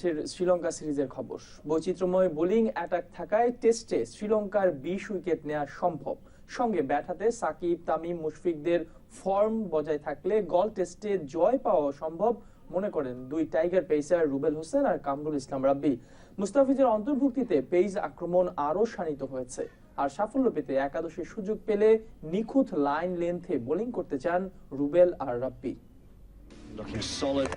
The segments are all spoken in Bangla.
বাংলাদেশের শ্রীলঙ্কা সিরিজের খবর। বৈচিত্র্যময় বোলিং অ্যাটাক থাকায় টেস্টে শ্রীলঙ্কার বিশ উইকেট নেওয়া সম্ভব। সঙ্গে ব্যাট সাকিব, তামিম, মুশফিকদের ফর্ম বজায় থাকলে গল টেস্টে জয় পাওয়া সম্ভব মনে করেন দুই টাইগার পেসার রুবেল হোসেন আর কামরুল ইসলাম রাব্বি। মুস্তাফিজের অন্তর্ভুক্তিতে পেইজ আক্রমণ আরও শানিত হয়েছে। আর সাফল্য পেতে একাদশে সুযোগ পেলে নিখুঁত লাইন লেন্থে বোলিং করতে চান রুবেল আর রাব্বি। Looking solid.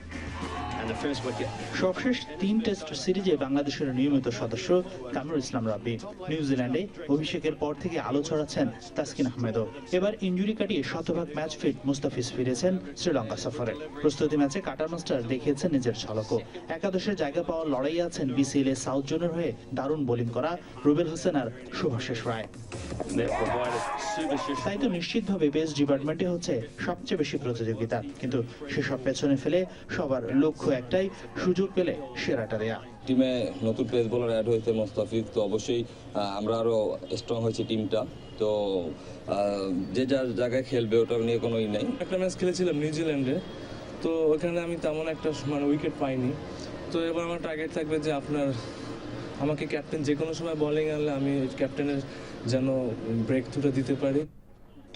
সবশেষ তিন টেস্ট সিরিজে বাংলাদেশের নিয়মিত সদস্য কামরুল ইসলাম রাব্বি। নিউজিল্যান্ডে অভিষেকের পর থেকে আলো ছড়াচ্ছেন তাসকিন আহমেদও। এবার ইঞ্জুরি কাটিয়ে শতভাগ ম্যাচ ফিট মুস্তাফিজ ফিরেছেন শ্রীলঙ্কা সফরে। প্রস্তুতি ম্যাচে কাটার মাস্টার দেখিয়েছেন নিজের ঝলকও। একাদশের জায়গা পাওয়ার লড়াই আছেন বিসিএল এ সাউথ জোনের হয়ে দারুণ বোলিং করা রুবেল হোসেন আর শুভাশিস রায়. তাই তো নিশ্চিতভাবে পেস ডিপার্টমেন্টে হচ্ছে সবচেয়ে বেশি প্রতিযোগিতা। কিন্তু সেসব পেছনে ফেলে সবার লক্ষ্য একটাই সুযোগ পেলে সেরাটা দেয়া। টিমে নতুন পেস বোলার অ্যাড হয়েছে মোস্তাফিজ তো অবশ্যই আমরা আরও স্ট্রং হয়েছে টিমটা। তো যে যার জায়গায় খেলবে ওটা নিয়ে কোনো ই নাই। একটা ম্যাচ খেলেছিলাম নিউজিল্যান্ডে তো ওখানে আমি তেমন একটা মানে উইকেট পাইনি। তো এবার আমার টার্গেট থাকবে যে আপনার আমাকে ক্যাপ্টেন যে কোনো সময় বলিং আনলে আমি ক্যাপ্টেনের যেন ব্রেক থ্রুটা দিতে পারি।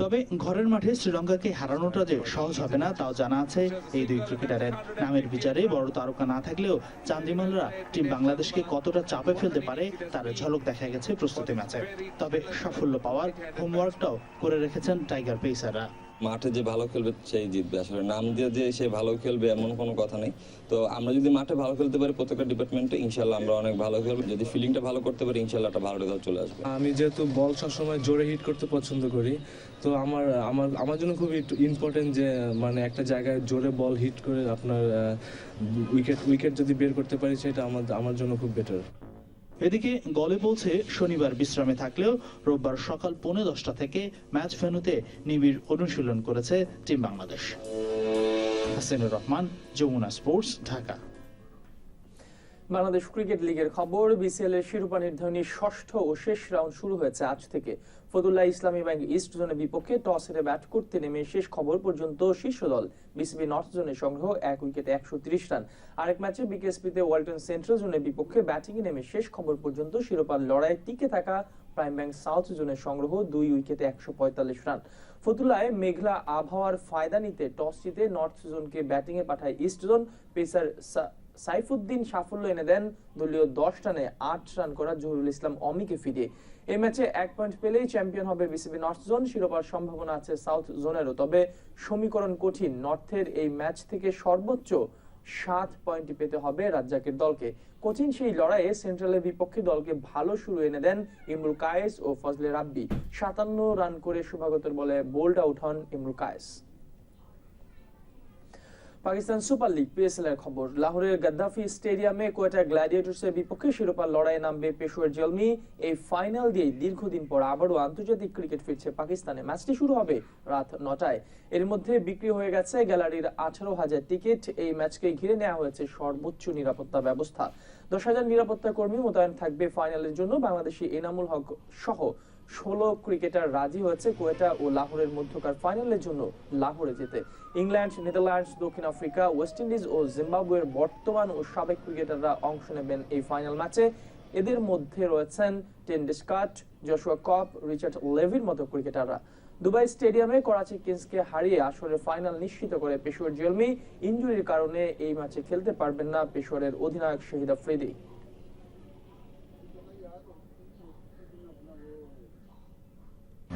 তবে ঘরের মাঠে শ্রীলঙ্কাকে হারানোটা যে সহজ হবে না, তাও জানা আছে এই দুই ক্রিকেটারের। নামের বিচারে বড় তারকা না থাকলেও চান্দিমালরা টিম বাংলাদেশকে কতটা চাপে ফেলতে পারে, তার ঝলক দেখা গেছে প্রস্তুতি ম্যাচে। তবে সাফল্য পাওয়ার হোমওয়ার্কটাও করে রেখেছেন টাইগার পেসাররা মাঠে যে ভালো খেলবে সেই জিতবে। আসলে নাম দিয়ে যে সে ভালো খেলবে এমন কোনো কথা নেই। তো আমরা যদি মাঠে ভালো খেলতে পারি প্রত্যেকটা ডিপার্টমেন্টে ইনশাল্লাহ আমরা অনেক ভালো খেলব। যদি ফিলিংটা ভালো করতে পারি ইনশাল্লাহ ভালো রেজাল্ট চলে আসবে। আমি যেহেতু বল সবসময় জোরে হিট করতে পছন্দ করি, তো আমার আমার আমার জন্য খুবই ইম্পর্টেন্ট যে মানে একটা জায়গায় জোরে বল হিট করে আপনার উইকেট উইকেট যদি বের করতে পারি, সেটা আমার আমার জন্য খুব বেটার এদিকে গলে বলছে শনিবার বিশ্রামে থাকলেও রোববার সকাল পৌনে দশটা থেকে ম্যাচ ভেন্যুতে নিবিড় অনুশীলন করেছে team Bangladesh. Hasinur Rahman, Jamuna sports, Dhaka. Bangladesh cricket লিগের খবর, বিসিএল এর শিরোপা নির্ধারণী ষষ্ঠ ও শেষ রাউন্ড শুরু হয়েছে আজ থেকে। ফতুল্লাহ ইসলামী ব্যাংক ইস্ট জোনের বিপক্ষে টস হেরে ব্যাট করতে নেমে শেষ খবর পর্যন্ত শীর্ষ দল বিসিবি নর্থ জোনের সংগ্রহ এক উইকেটে একশো তিরিশ রান। আরেক ম্যাচে বিকেএসপিতে ওয়ালটন সেন্ট্রাল জোনের বিপক্ষে ব্যাটিংয়ে নেমে শেষ খবর পর্যন্ত শিরোপার লড়াইয়ে টিকে থাকা প্রাইম ব্যাংক সাউথ জোনের সংগ্রহ দুই উইকেটে একশো পঁয়তাল্লিশ রান। ফতুল্লায় মেঘলা আবহাওয়ার ফায়দা নিতে টস জিতে নর্থ জোনকে ব্যাটিংয়ে পাঠায় ইস্ট জোন। পেসার সাইফুদ্দিন সাফল্য এনে দেন দলীয় দশ রানে আট রান করা জহুরুল ইসলাম অমিকে ফিরিয়ে। এই ম্যাচে এক পয়েন্ট পেলেই চ্যাম্পিয়ন হবে বিসিবি নর্থ জোন, শিরোপার সম্ভাবনা আছে সাউথ জোনেরও। তবে সমীকরণ কঠিন, নর্থের এই ম্যাচ থেকে সর্বোচ্চ সাত পয়েন্ট পেতে হবে রাজ্জাকের দলকে। কোচিন সেই লড়াইয়ে সেন্ট্রালের বিপক্ষে দলকে ভালো শুরু এনে দেন ইমরুল কায়েস ও ফজলে রাব্বি। সাতান্ন রান করে শুভাগতর বলে বোল্ড আউট হন Imrul Kayes. Pakistan super league PSL এর খবর, লাহোরের গাদ্দাফি স্টেডিয়ামে কোয়েটা গ্ল্যাডিয়েটর্সের বিপক্ষে শিরোপার লড়াইয়ে নামবে পেশোয়ার জলমি। এই ফাইনাল দিয়ে দীর্ঘদিন পর আবারও আন্তর্জাতিক ক্রিকেট ফিরছে পাকিস্তানে। ম্যাচটি শুরু হবে রাত নটায়। এর মধ্যে বিক্রি হয়ে গেছে গ্যালারির আঠারো হাজার টিকিট। এই ম্যাচকে ঘিরে নেওয়া হয়েছে সর্বোচ্চ নিরাপত্তা ব্যবস্থা। দশ হাজার নিরাপত্তা কর্মী মোতায়েন থাকবে ফাইনালের জন্য। বাংলাদেশি এনামুল হক সহ ষোলো ক্রিকেটার রাজি হয়েছে কোয়েটা ও লাহোরের মধ্যকার ফাইনালের জন্য লাহোরে যেতে। ইংল্যান্ড, নেদারল্যান্ডস, দক্ষিণ আফ্রিকা, ওয়েস্ট ইন্ডিজ ও জিম্বাবুয়ের বর্তমান ও সাবেক ক্রিকেটাররা অংশ নেবেন এই ফাইনাল ম্যাচে। এদের মধ্যে রয়েছেন ten Doeschate Joshua Cobb, Richard লেভির মতো ক্রিকেটাররা। দুবাই স্টেডিয়ামে করাচি কিংসকে হারিয়ে আসরের ফাইনাল নিশ্চিত করে পেশোয়ার জলমি। ইনজুরির কারণে এই ম্যাচে খেলতে পারবেন না পেশোয়ারের অধিনায়ক শহীদ Afridi.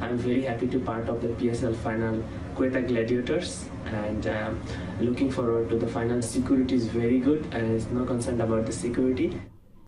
I'm very happy to part of the PSL final Quetta Gladiators and um, looking forward to the final. Security is very good and there's no concern about the security.